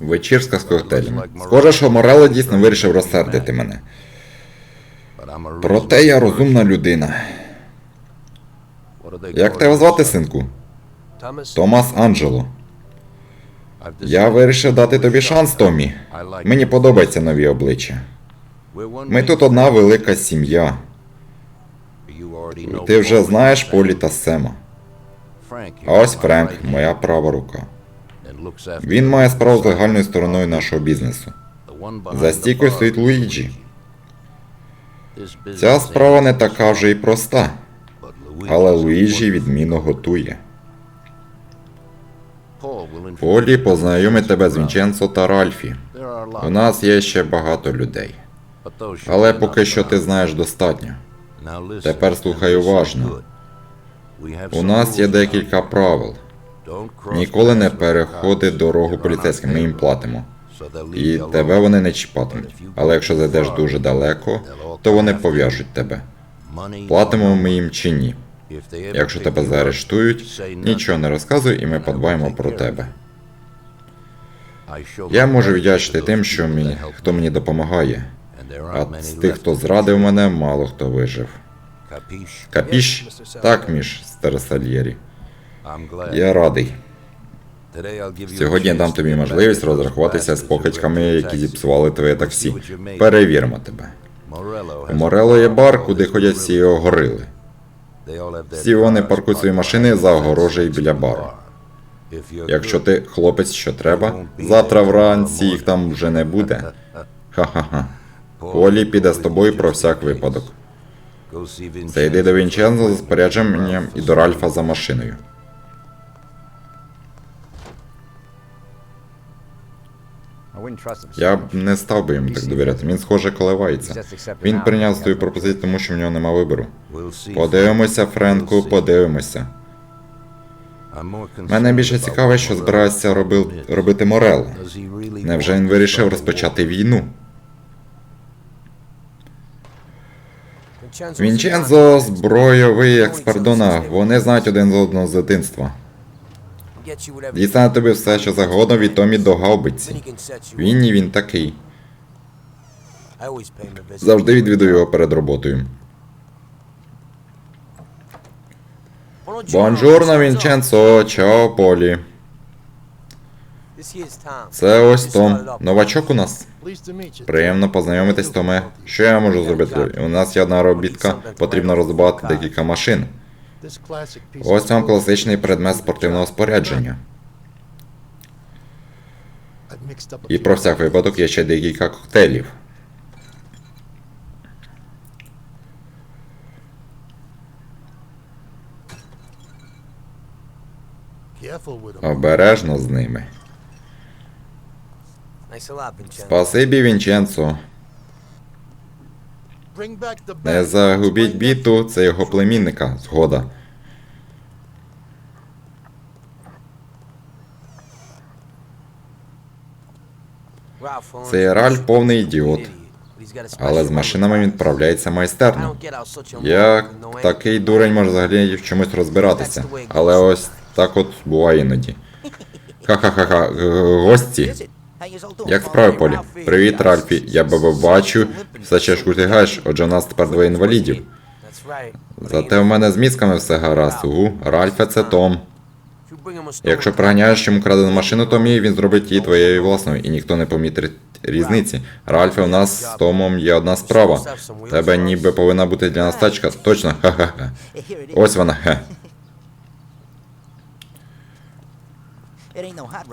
Вечірка з коктейлями. Схоже, що Морело дійсно вирішив розсердити мене. Проте я розумна людина. Як тебе звати, синку? Томас Анджело. Я вирішив дати тобі шанс, Томі. Мені подобаються нові обличчя. Ми тут одна велика сім'я. Ти вже знаєш Полі та Сема. А ось Френк, моя права рука. Він має справу з легальною стороною нашого бізнесу. За стійкою стоїть Луїджі. Ця справа не така вже й проста, але Луїджі відмінно готує. Полі познайомить тебе з Вінченцо та Ральфі. У нас є ще багато людей. Але поки що ти знаєш достатньо. Тепер слухай уважно. У нас є декілька правил. Ніколи не переходи дорогу поліцейським, ми їм платимо. І тебе вони не чіпатимуть. Але якщо зайдеш дуже далеко, то вони пов'яжуть тебе. Платимо ми їм чи ні. Якщо тебе заарештують, нічого не розказуй, і ми подбаємо про тебе. Я можу віддячити тим, що мені, хто мені допомагає. А з тих, хто зрадив мене, мало хто вижив. Капіш? Так, між Стерсальєрі. Я радий. Сьогодні я дам тобі можливість розрахуватися з покидьками, які зіпсували твоє таксі. Перевіримо тебе. У Морело є бар, куди ходять всі його горили. Всі вони паркують свої машини за огорожею біля бару. Якщо ти хлопець, що треба, завтра вранці їх там вже не буде. Ха-ха-ха. Полі піде з тобою про всяк випадок. Зайди до Вінчензо з спорядженням і до Ральфа за машиною. Я б не став би йому так довіряти. Він схоже коливається. Він прийняв свою пропозицію, тому що в нього нема вибору. Подивимося, Френку, подивимося. Мене більше цікаве, що збирається робив, робити Морел. Невже він вирішив розпочати війну? Вінчензо збройовий експерт Дона. Вони знають один з одного з дитинства. Дістане тобі все, що завгодно від Томі до гаубиці. Він і він такий. Завжди відвідую його перед роботою. Бонжурно, Вінченцо, чао, Полі. Це ось Том. Новачок у нас. Приємно познайомитись, Томе. Що я можу зробити? У нас є одна робітка, потрібно розбивати декілька машин. Ось вам класичний предмет спортивного спорядження. І про всяк випадок є ще декілька коктейлів. Обережно з ними. Спасибі, Вінченцо. Не загубіть біту, це його племінника. Згода. Цей Ральф повний ідіот. Але з машинами він вправляється майстерно. Як такий дурень може взагалі в чомусь розбиратися. Але ось так от буває іноді. Ха-ха-ха-ха, гості. Як справи, Полі? Привіт, Ральфі. Я баба бачу, все чешку тягаєш, отже, у нас тепер двоє інвалідів. Зате в мене з мізками все гаразд. Угу, Ральфе, це Том. Якщо приганяєш йому крадену машину, Томі, він зробить її твоєю власною, і ніхто не помітить різниці. Ральфе, у нас з Томом є одна справа. Тебе ніби повинна бути для нас тачка. Точно, ха-ха-ха. Ось вона, хе.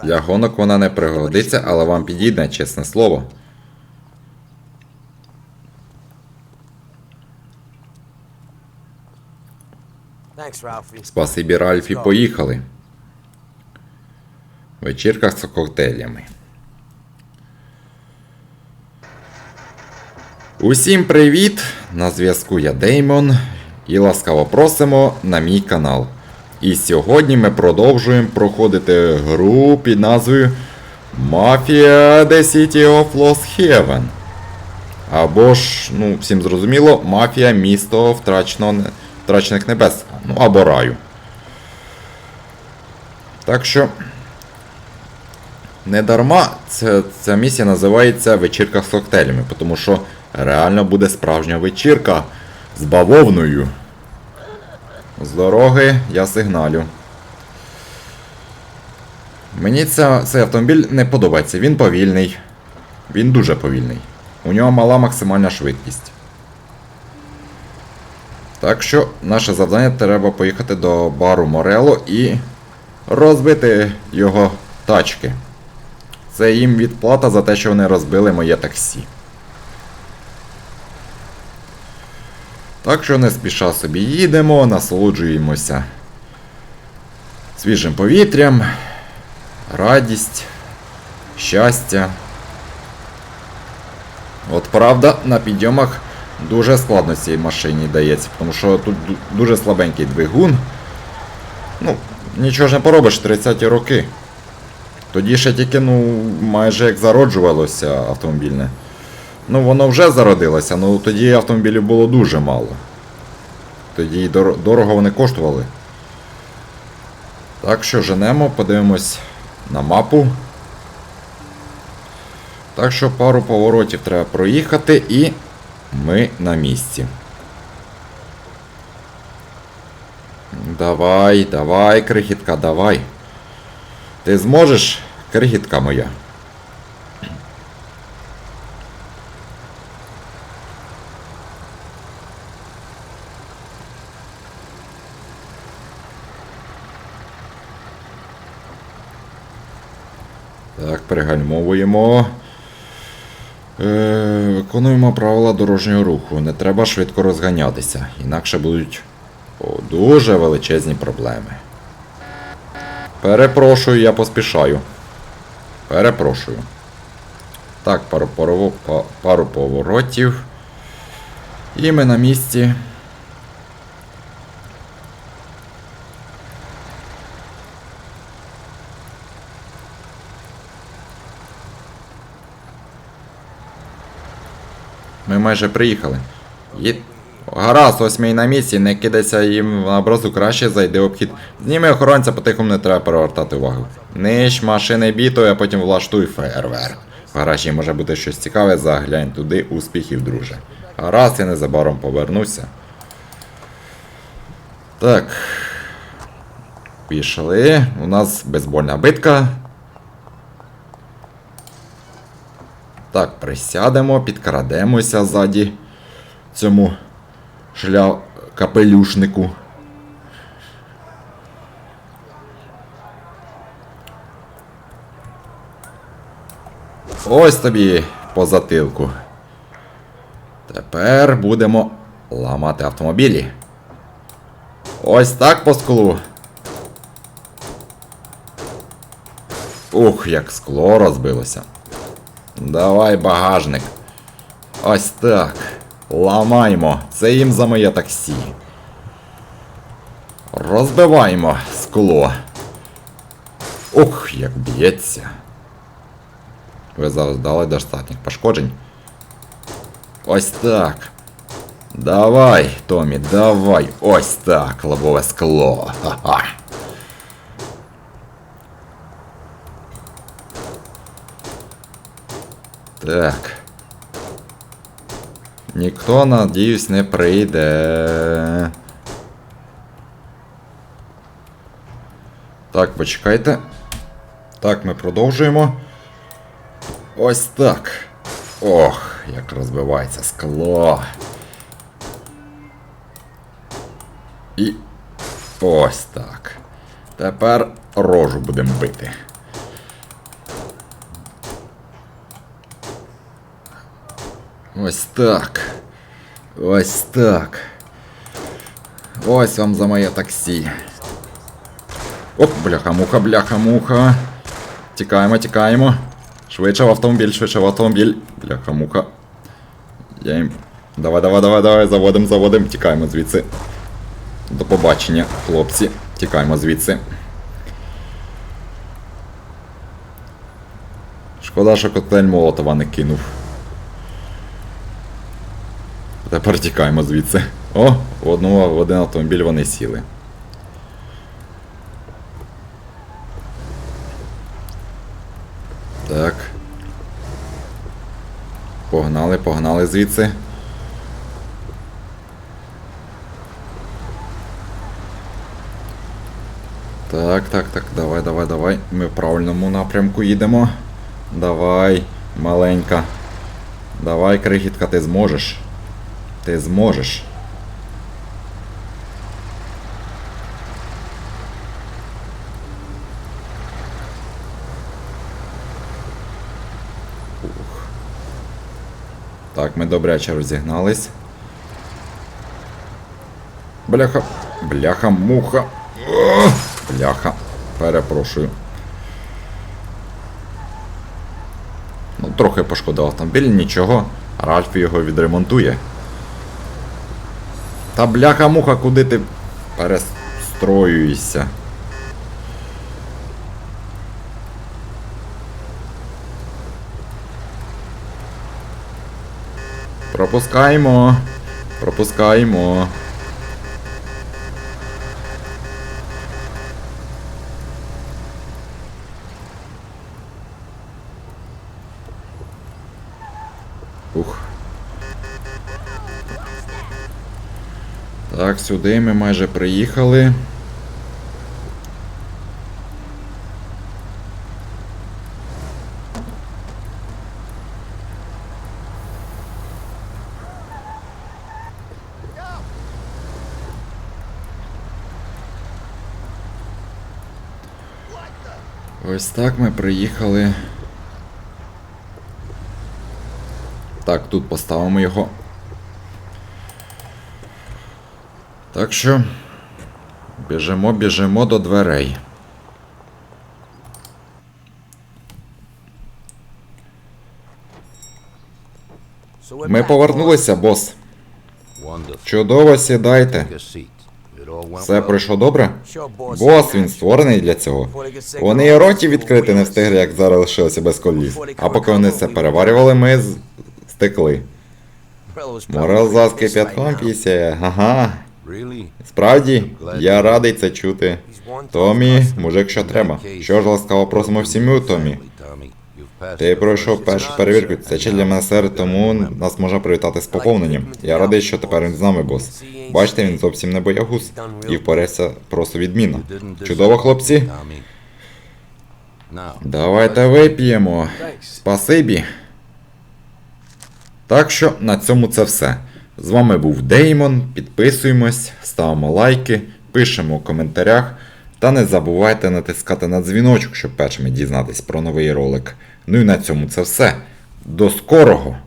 Для гонок вона не пригодиться, але вам підійде, чесне слово. Спасибі, Ральфі, поїхали. Вечірка з коктейлями. Усім привіт! На зв'язку я Деймон і ласкаво просимо на мій канал. І сьогодні ми продовжуємо проходити гру під назвою Mafia The City of Lost Heaven. Або ж, ну, всім зрозуміло, мафія місто втрачених небес. Ну, або раю. Так що. Не дарма ця, ця місія називається вечірка з коктейлями, тому що реально буде справжня вечірка з бавовною. З дороги я сигналю. Мені ця, цей автомобіль не подобається. Він повільний. Він дуже повільний. У нього мала максимальна швидкість. Так що наше завдання треба поїхати до бару Морело і розбити його тачки. Це їм відплата за те, що вони розбили моє таксі. Так що не спіша собі їдемо, насолоджуємося свіжим повітрям, радість, щастя. От правда, на підйомах дуже складно цій машині дається, тому що тут дуже слабенький двигун. Ну, нічого ж не поробиш, 30-ті роки. Тоді ще тільки, ну, майже як зароджувалося автомобільне. Ну, воно вже зародилося, ну тоді автомобілів було дуже мало. Тоді дор- дорого вони коштували. Так що женемо, подивимось на мапу. Так що пару поворотів треба проїхати і ми на місці. Давай, давай, крихітка, давай. Ти зможеш, крихітка моя. Так, перегальмовуємо. Е, виконуємо правила дорожнього руху. Не треба швидко розганятися, інакше будуть о, дуже величезні проблеми. Перепрошую, я поспішаю. Перепрошую. Так, пару, пару, пару поворотів. І ми на місці. Майже приїхали. Є... Гаразд, ось і на місці, не кидайся їм на образу, краще зайди обхід. Зніми охоронця, потихому не треба перевертати увагу. Нищ машини бітою, а потім влаштуй фейерверк. В гаражі може бути щось цікаве, заглянь туди, успіхів, друже. Гаразд, я незабаром повернуся. Так. Пішли. У нас бейсбольна битка. Так, присядемо, підкрадемося ззаді цьому шля капелюшнику. Ось тобі по затилку. Тепер будемо ламати автомобілі. Ось так по склу. Ух, як скло розбилося. Давай багажник. Ось так. Ламаймо. Це їм за моє таксі. Розбиваємо скло. Ух, як б'ється. Ви завдали достатніх пошкоджень. Ось так. Давай, Томі, давай. Ось так, лобове скло. Ха-ха. Так. Ніхто, надіюсь, не прийде. Так, почекайте. Так, ми продовжуємо. Ось так. Ох, як розбивається скло. І ось так. Тепер рожу будемо бити. Ось так. Ось так. Ось вам за моє таксі. Оп, бляха-муха, бляха-муха. Тікаємо, тікаємо. Швидше в автомобіль, швидше в автомобіль. Бляха-муха. Я їм. Давай, давай, давай, давай, заводим, заводим, тікаємо звідси. До побачення, хлопці. Тікаємо звідси. Шкода, що коктейль Молотова не кинув. Тепер тікаємо звідси. О, в одного в один автомобіль вони сіли. Так. Погнали, погнали звідси. Так, так, так, давай, давай, давай. Ми в правильному напрямку їдемо. Давай, маленька. Давай, крихітка, ти зможеш. Ти зможеш. Ух. Так, ми добряче розігнались. Бляха. Бляха, муха. Бляха. Перепрошую. Ну, трохи пошкодив автомобіль, нічого. Ральф його відремонтує. Та бляха муха, куди ти перестроюєшся? Пропускаємо. Пропускаємо. Так, сюди ми майже приїхали. Ось так ми приїхали. Так, тут поставимо його. Так що. Біжимо, біжимо до дверей. Ми повернулися, бос. Чудово сідайте. Все пройшло добре? Бос, він створений для цього. Вони і роті відкрити не встигли, як зараз лишилося без коліс. А поки вони це переварювали, ми з- стекли. Морел за кип'ятком пісяє. Ага. Справді, я радий це чути. Томі, мужик, що треба. Що ж ласкаво просимо в сім'ю, Томі. Ти пройшов першу перевірку. Це ще для мене сер, тому нас можна привітати з поповненням. Я радий, що тепер він з нами, бос. Бачите, він зовсім не боягуз. І впорався просто відмінно. Чудово, хлопці. Давайте вип'ємо. Спасибі. Так що на цьому це все. З вами був Деймон. Підписуємось, ставимо лайки, пишемо у коментарях. Та не забувайте натискати на дзвіночок, щоб першими дізнатись про новий ролик. Ну і на цьому це все. До скорого!